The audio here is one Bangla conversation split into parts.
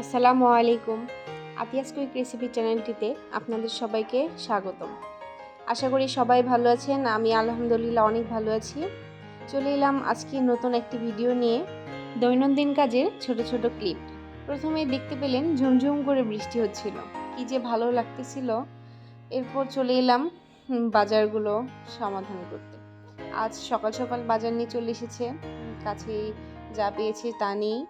আসসালামু আলাইকুম। আতিয়াস কুইক রেসিপি চ্যানেলটিতে আপনাদের সবাইকে স্বাগতম। আশা করি সবাই ভালো আছেন, আমি আলহামদুলিল্লাহ অনেক ভালো আছি। চলে এলাম আজকে নতুন একটি ভিডিও নিয়ে দৈনন্দিন কাজের ছোট ছোট ক্লিপ। প্রথমে দেখতে পেলেন ঝুমঝুম করে বৃষ্টি হচ্ছিল। কি যে ভালো লাগতেছিল। এরপর চলে এলাম বাজারগুলো সমাধান করতে। আজ সকাল সকাল বাজার নিয়ে চলে এসেছে। কাছে যা পেয়েছি তা নিয়েই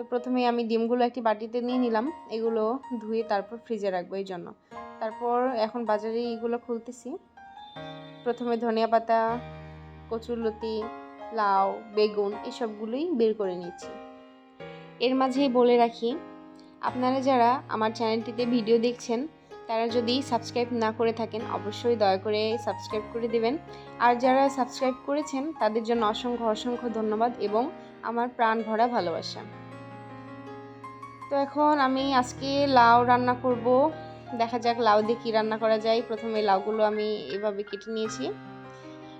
তো প্রথমে আমি ডিমগুলো একটি বাটিতে নিয়ে নিলাম। এগুলো ধুয়ে তারপর ফ্রিজে রাখব এই জন্য। তারপর এখন বাজারে এগুলো খুলতেছি। প্রথমে ধনিয়া পাতা কচুরলতি লাউ, বেগুন এসবগুলোই বের করে নিচ্ছি। এর মাঝেই বলে রাখি, আপনারা যারা আমার চ্যানেলটিতে ভিডিও দেখছেন, তারা যদি সাবস্ক্রাইব না করে থাকেন, অবশ্যই দয়া করে সাবস্ক্রাইব করে দেবেন। আর যারা সাবস্ক্রাইব করেছেন, তাদের জন্য অসংখ্য অসংখ্য ধন্যবাদ এবং আমার প্রাণ ভরা ভালোবাসা। তো এখন আমি আজকে লাউ রান্না করব। দেখা যাক লাউ দিয়ে কী রান্না করা যায়। প্রথমে লাউগুলো আমি এভাবে কেটে নিয়েছি।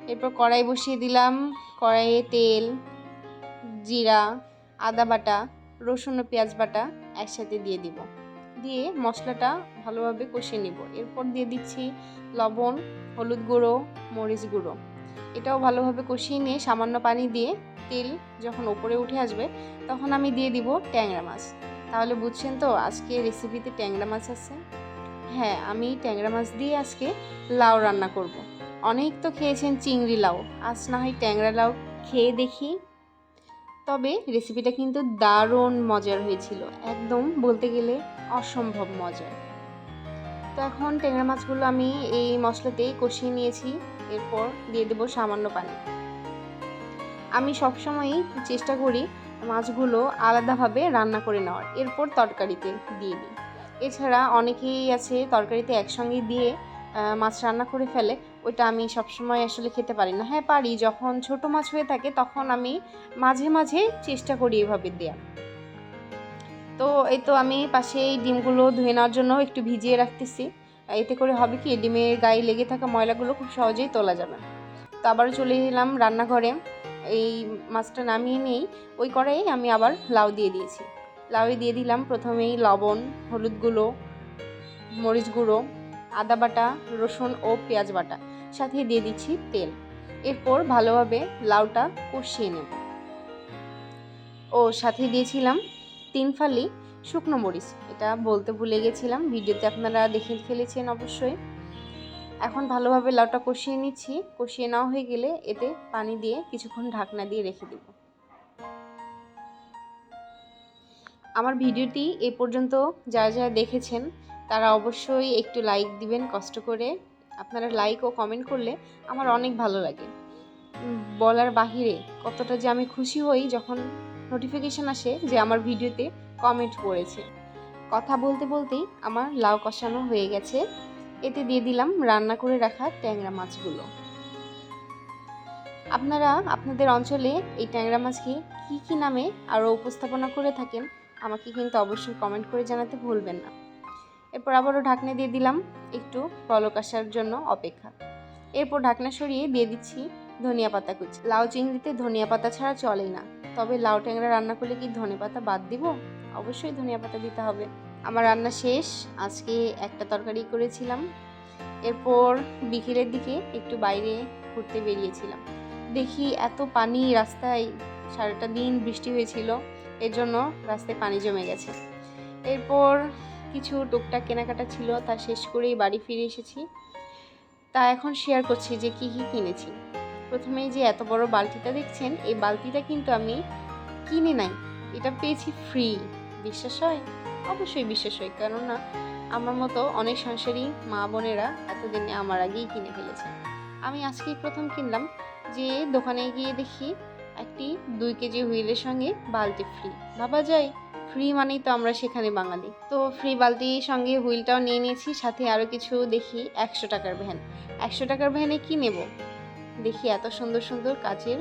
এরপর কড়াই বসিয়ে দিলাম। কড়াইয়ে তেল, জিরা, আদা বাটা, রসুন ও পেঁয়াজ বাটা একসাথে দিয়ে দিব। দিয়ে মশলাটা ভালোভাবে কষিয়ে নিব। এরপর দিয়ে দিচ্ছি লবণ, হলুদ গুঁড়ো, মরিচ গুঁড়ো। এটাও ভালোভাবে কষিয়ে নিয়ে সামান্য পানি দিয়ে তেল যখন ওপরে উঠে আসবে, তখন আমি দিয়ে দিব ট্যাংরা মাছ। তাহলে বুঝছেন তো, আজকে রেসিপিতে ট্যাংরা মাছ আছে। হ্যাঁ আমি ট্যাংরা মাছ দিয়ে আজকে লাউ রান্না করব। অনেক তো খেয়েছেন চিংড়ি লাউ, আজ না হয় ট্যাংরা লাউ খেয়ে দেখি। তবে রেসিপিটা কিন্তু দারুণ মজার হয়েছিল, একদম বলতে গেলে অসম্ভব মজার। তো এখন ট্যাংরা মাছগুলো আমি এই মশলাতেই কষিয়ে নিয়েছি, এরপর দিয়ে দেবো সামান্য পানি। আমি সবসময়ই চেষ্টা করি মাছগুলো আলাদাভাবে রান্না করে নেওয়ার। এরপর তরকারিতে দিয়ে দিই। এছাড়া অনেকেই আছে তরকারিতে একসঙ্গে দিয়ে মাছ রান্না করে ফেলে। ওইটা আমি সবসময় আসলে খেতে পারি না। হ্যাঁ পারি। যখন ছোট মাছ হয়ে থাকে তখন আমি মাঝে মাঝে চেষ্টা করি এভাবে দেওয়ার তো এই তো আমি পাশে এই ডিমগুলো ধুয়ে নেওয়ার জন্য একটু ভিজিয়ে রাখতেছি। এতে করে হবে কি? ডিমের গায়ে লেগে থাকা ময়লাগুলো খুব সহজেই তোলা যাবে। তো আবারও চলে এলাম রান্নাঘরে। এই মাছটা নামিয়ে নিয়েই ওই কড়াইয়ে আমি আবার লাউ দিয়ে দিয়েছি। লাউয়ে দিয়ে দিলাম প্রথমেই লবণ, হলুদ গুঁড়ো, মরিচ গুঁড়ো, আদা বাটা, রসুন ও পেঁয়াজ বাটা। সাথে দিয়ে দিচ্ছি তেল। এরপর ভালোভাবে লাউটা কষিয়ে নেব। ও, সাথে দিয়েছিলাম তিন ফালি শুকনো মরিচ। এটা বলতে ভুলে গেছিলাম, ভিডিওতে আপনারা দেখে ফেলেছেন অবশ্যই। এখন ভালোভাবে লাউটা কষিয়ে নিচ্ছি। কষিয়ে নেওয়া হয়ে গেলে এতে পানি দিয়ে কিছুক্ষণ ঢাকনা দিয়ে রেখে দেব। আমার ভিডিওটি এ পর্যন্ত যারা যারা দেখেছেন, তারা অবশ্যই একটু লাইক দিবেন, কষ্ট করে। আপনারা লাইক ও কমেন্ট করলে আমার অনেক ভালো লাগে। বলার বাহিরে কতটা যে আমি খুশি হই যখন নোটিফিকেশান আসে যে আমার ভিডিওতে কমেন্ট পড়েছে। কথা বলতে বলতেই আমার লাউ কষানো হয়ে গেছে। এতে দিয়ে দিলাম রান্না করে রাখা ট্যাংরা মাছগুলো। আপনারা আপনাদের অঞ্চলে এই ট্যাংরা মাছকে কী কী নামে আরও উপস্থাপনা করে থাকেন, আমাকে কিন্তু অবশ্যই কমেন্ট করে জানাতে ভুলবেন না। এরপর আবারও ঢাকনা দিয়ে দিলাম একটু পলক আসার জন্য অপেক্ষা। এরপর ঢাকনা সরিয়ে দিয়ে দিচ্ছি ধনিয়া পাতা কুচি। লাউ চিংড়িতে ধনিয়া পাতা ছাড়া চলেই না, তবে লাউ ট্যাংরা রান্না করলে কি ধনে পাতা বাদ দিব? অবশ্যই ধনিয়া পাতা দিতে হবে। আমার রান্না শেষ। আজকে একটা তরকারি করেছিলাম। এরপর বিকেলের দিকে একটু বাইরে ঘুরতে বেরিয়েছিলাম। দেখি এত পানি রাস্তায়, সারাটা দিন বৃষ্টি হয়েছিল এর জন্য রাস্তায় পানি জমে গেছে। এরপর কিছু টুকটাক কেনাকাটা ছিল, তা শেষ করেই বাড়ি ফিরে এসেছি। তা এখন শেয়ার করছি যে কি কি কিনেছি। প্রথমেই যে এত বড় বালতিটা দেখছেন, এই বালতিটা কিন্তু আমি কিনে নাই। এটা পেয়েছি ফ্রি বিশ্বাস হয়? অবশ্যই বিশ্বাস হয়। কেননা আমার মতো অনেক সংসারী মা বোনেরা এতদিনে আমার আগেই কিনে ফেলেছে আমি আজকেই প্রথম কিনলাম যে দোকানে গিয়ে দেখি একটি দুই কেজি হুইলের সঙ্গে বালতি ফ্রি ভাবা যায় ফ্রি মানেই তো আমরা সেখানে বাঙালি। তো ফ্রি বালতির সঙ্গে হুইলটাও নিয়ে নিয়েছি, সাথে আরও কিছু দেখি একশো টাকার ভ্যান। একশো টাকার ভ্যানে কি নেব? দেখি এত সুন্দর সুন্দর কাচের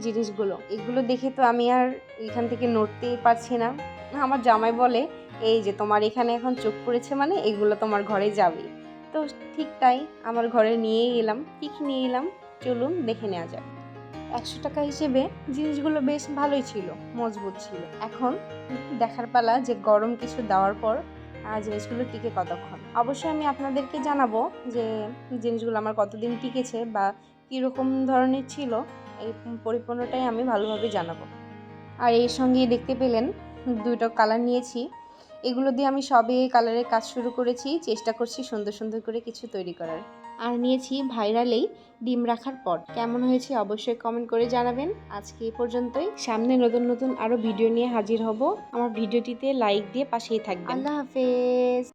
জিনিসগুলো। এগুলো দেখে তো আমি আর এখান থেকে নড়তেই পারছি না। আমার জামাই বলে এই যে তোমার এখানে এখন চোখ পড়েছে মানে এগুলো তোমার ঘরে যাবে। তো ঠিক তাই আমার ঘরে নিয়ে এলাম। কী কী নিয়ে এলাম? চলুন দেখে নেওয়া যাক। একশো টাকা হিসেবে জিনিসগুলো বেশ ভালোই ছিল, মজবুত ছিল। এখন দেখার পালা যে গরম কিছু দেওয়ার পর জিনিসগুলো টিকে কতক্ষণ। অবশ্যই আমি আপনাদেরকে জানাব যে জিনিসগুলো আমার কতদিন টিকেছে বা কীরকম ধরনের ছিল, এই পরিপূর্ণটাই আমি ভালোভাবে জানাব। আর এর সঙ্গে দেখতে পেলেন দুটো কালার নিয়েছি। এগুলো দিয়ে আমি সবে কালারের কাজ শুরু করেছি। চেষ্টা করছি সুন্দর সুন্দর করে কিছু তৈরি করার। আর নিয়েছি ভাইরালেই ডিম রাখার পর কেমন হয়েছে অবশ্যই কমেন্ট করে জানাবেন। আজকে এই পর্যন্তই। সামনে নতুন নতুন আরও ভিডিও নিয়ে হাজির হব। আমার ভিডিওটিতে লাইক দিয়ে পাশেই থাকবেন। আল্লাহ হাফেজ।